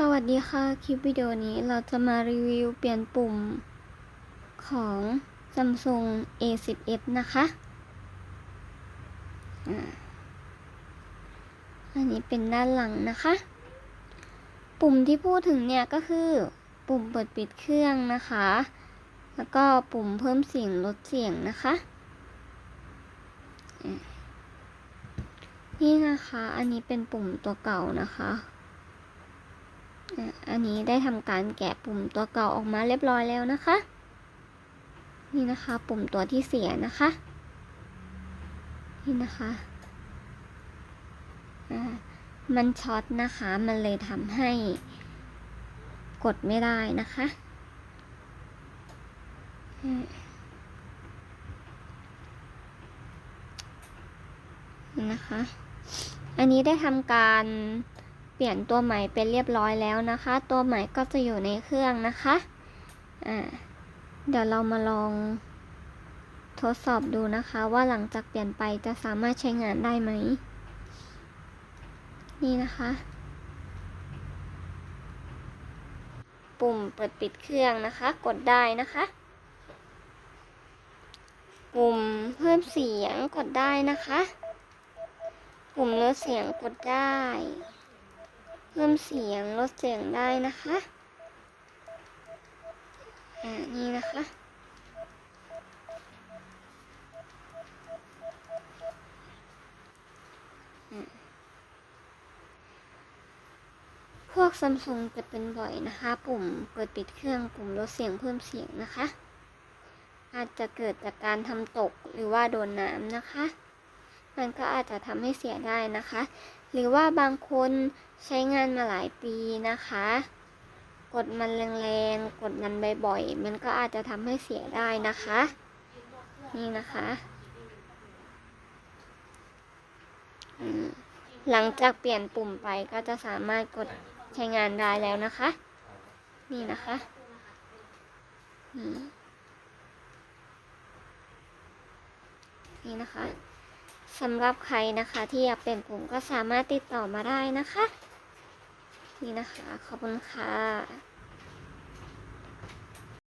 สวัสดีค่ะ คลิปวิดีโอนี้เราจะมารีวิวเปลี่ยนปุ่มของ Samsung A10s นะคะ อันนี้เป็นด้านหลังนะคะ ปุ่มที่พูดถึงเนี่ยก็คือ ปุ่มเปิดปิดเครื่องนะคะ แล้วก็ปุ่มเพิ่มเสียงลดเสียงนะคะ นี่นะคะ อันนี้เป็นปุ่มตัวเก่านะคะ อันนี้ได้ทำการแกะปุ่มตัวเก่าออกมาเรียบร้อยแล้วนะคะ นี่นะคะปุ่มตัวที่เสียนะคะ นี่นะคะมันช็อตนะคะ มันเลยทำให้กดไม่ได้นะคะนะคะ อันนี้ได้ทำการ เปลี่ยนตัวใหม่เป็นเรียบร้อยแล้วนะคะ ตัวใหม่ก็จะอยู่ในเครื่องนะคะอ่าเดี๋ยวเรามาลองทดสอบดูนะคะ ว่าหลังจากเปลี่ยนไปจะสามารถใช้งานได้ไหม นี่นะคะ ปุ่มเปิดปิดเครื่องนะคะ กดได้นะคะ ปุ่มเพิ่มเสียงกดได้นะคะ ปุ่มลดเสียงกดได้ พิ่มเสียงลดเสียงได้นะคะ อ่า นี่นะคะ พวกซัมซุงจะเป็นบ่อยนะคะ ปุ่มเปิดปิดเครื่อง ปุ่มลดเสียงเพิ่มเสียงนะคะ อาจจะเกิดจากการทำตกหรือว่าโดนน้ำนะคะ มันก็อาจจะทำให้เสียได้นะคะ หรือว่าบางคนใช้งานมาหลายปีนะคะ กดมันแรงๆ กดมันบ่อยๆ มันก็อาจจะทำให้เสียได้นะคะ นี่นะคะหลังจากเปลี่ยนปุ่มไปก็จะสามารถกดใช้งานได้แล้วนะคะ นี่นะคะนี่นะคะ สำหรับใครนะคะที่อยากเปลี่ยนปุ่มก็สามารถติดต่อมาได้นะคะ นี่นะคะ ขอบคุณค่ะ